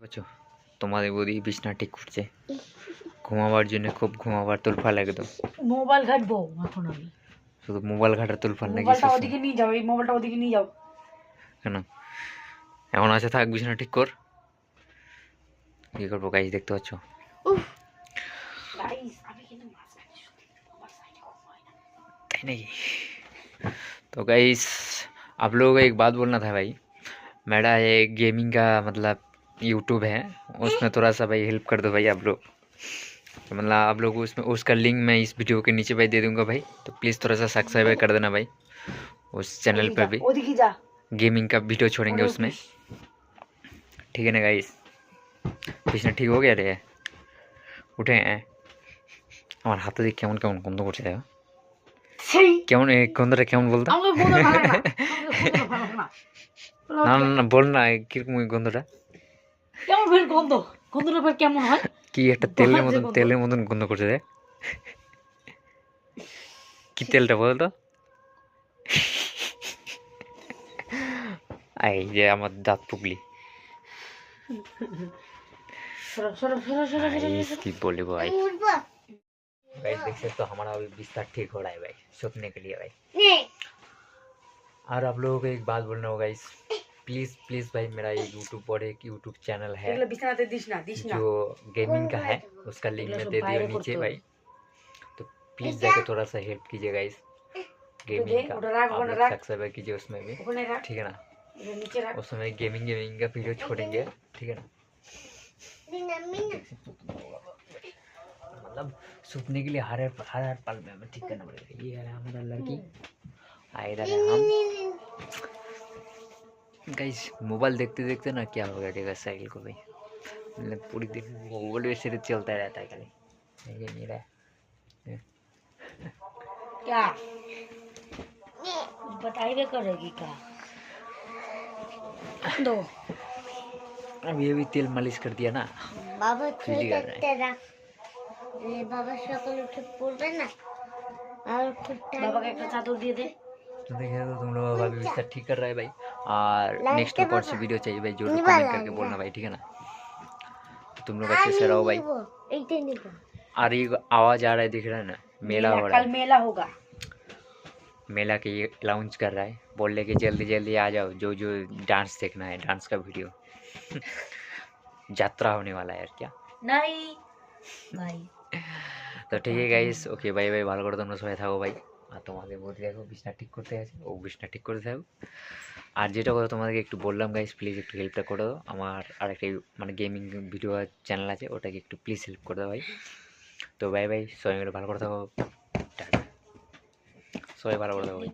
বুঝছো তোমাদের বৌদি বিছনা ঠিক করছে ঘুমাবার জন্য খুব ঘুমাবার তুলফাল একদম মোবাইল ঘাটবো এখন আমি শুধু মোবাইল ঘাটার তুলফাল নাকি মোবাইলটা সবসময়? ওদিকে নিয়ে যাও এই মোবাইলটা ওদিকে নিয়ে যাও কেন এমন আছে থাক বিছানা ঠিক কর কি করবো গাইজ দেখতে পাচ্ছ গাইস আমি কিন্তু মাঝখানে শুতে আমার সাইডে ঘুমাই না ताई नहीं तो गाइस आप लोगों को एक बात बोलना था भाई मेरा ये गेमिंग का मतलब यूट्यूब है उसमें थोड़ा सा भाई हेल्प कर दो भाई आप लोग तो मतलब आप लोग को उसमें उसका लिंक मैं इस वीडियो के नीचे भाई दे दूंगा भाई तो प्लीज़ थोड़ा सा सब्सक्राइब कर देना भाई उस चैनल ওদিকে पर যা, भी ওদিকে যা गेमिंग का वीडियो छोड़ेंगे ওরে उसमें উঠিস। ठीक है ना गाइस পিছনে ঠিক हो गया রে উঠে আমার হাতে দিয়ে কেমন কেমন গন্ধ করছে দেখো সেই কেমন এই গন্ধটা কেমন বলতো আমাকে বলো ভালো না আমাকে বলো ভালো না না না না বল না কিরকম ওই গন্ধটা কেমন ফের গন্ধ গন্ধটা ফের কেমন হয় কি একটা তেলের বাজে মতন গন্ধ। তেলের মতন গন্ধ করছে রে কি তেলটা বল তো এই যে আমার দাঁত পুগলি সরো সরো সরো সরো সরো गाइस की बोले भाई गाइस देख सकते हो हमारा अभी बिस्तर ठीक हो रहा है भाई सोने के लिए भाई और आप लोगों को एक बात बोलना होगा इस प्लीज़ प्लीज़ भाई मेरा ये यूट्यूब और एक यूट्यूब चैनल है। जो गेमिंग का है उसका लिंक मैं दे दिया नीचे भाई। तो प्लीज़ जाकर थोड़ा सा हेल्प कीजिएगा इस गेमिंग का। सब्सक्राइब कीजिए उसमें भी। ठीक है ना? उसमें गेमिंग गेमिंग का वीडियो छोड़ेंगे। ठीक है ना? मतलब सुपने के लिए हर हर हर पल में ठीक करना पड़ेगा। ये है हमारा लड़की। आए हम। गाइस मोबाइल देखते देखते ना क्या हो गया जाएगा साइकिल को भाई मतलब पूरी दिन मोबाइल वैसे सिर्फ़ चलता रहता है खाली। ये मेरा क्या? बताई बताइए करेगी का दो। अब ये भी तेल मालिश कर दिया ना। बाबा तेरा। ये बाबा शकल उठे पूर ना। और कुत्ता बाबा का एक चादर दे दे तो देखिए तो तुम लोग बाबा भी ठीक कर रहा है भाई। और लाइट नेक्स्ट के कौन सी बाबा। वीडियो चाहिए भाई जरूर निभा कमेंट करके लाएंगे। बोलना भाई ठीक है ना तो तुम लोग अच्छे से रहो भाई এইটাই নিব और ये आवाज आ रहा है दिख रहा है ना मेला हो रहा कल है मेला होगा मेला के ये लाउंज कर रहा है बोल रहे कि जल्दी जल्दी आ जाओ जो जो डांस देखना है डांस का वीडियो यात्रा होने वाला है यार क्या नहीं भाई তো ঠিক আছে গাইস ওকে বাই বাই ভালো করে তোমরা সবাই থাকো ভাই আর তোমাদের বলতে দেখো বিছনা ঠিক করতে গেছে। ও বিছনা ঠিক করে থাকো আর যেটা কথা তোমাদেরকে একটু বললাম গাইজ প্লিজ একটু হেল্পটা করে দাও। আমার আরেকটা মানে গেমিং ভিডিও চ্যানেল আছে, ওটাকে একটু প্লিজ হেল্প করে দাও ভাই। তো বাই বাই সবাই ভালো করে থাকো। সবাই ভালো করে থাকো ভাই।